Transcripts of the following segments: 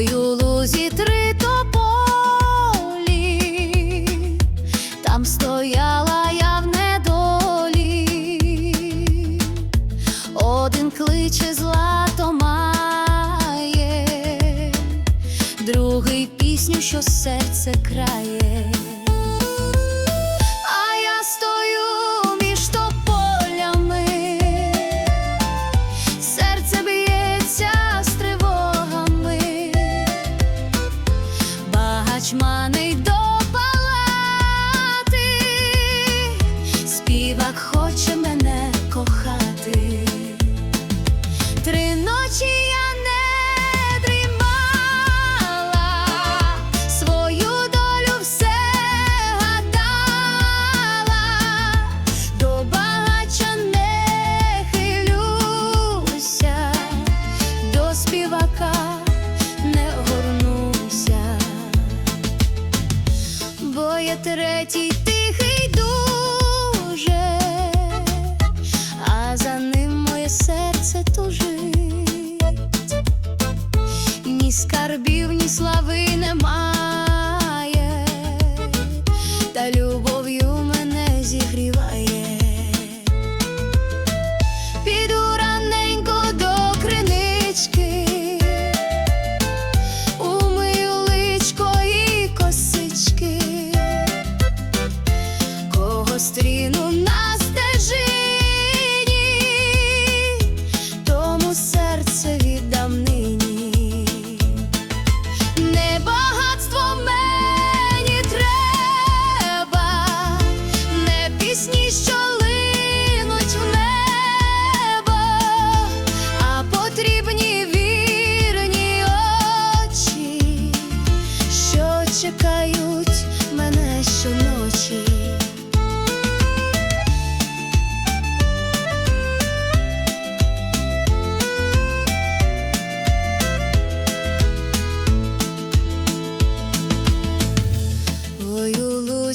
У лузі три тополі, там стояла я в недолі, один кличе злато має, другий пісню, що серце крає. Дочманий є третій тихий дуже, а за ним моє серце тужить, ні скарбів, ні слави нема.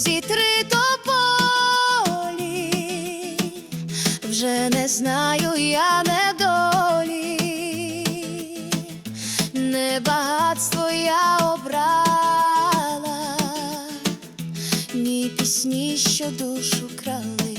зітри тополі, вже не знаю я недолі, не багатство я обрала, ні пісні, що душу крали.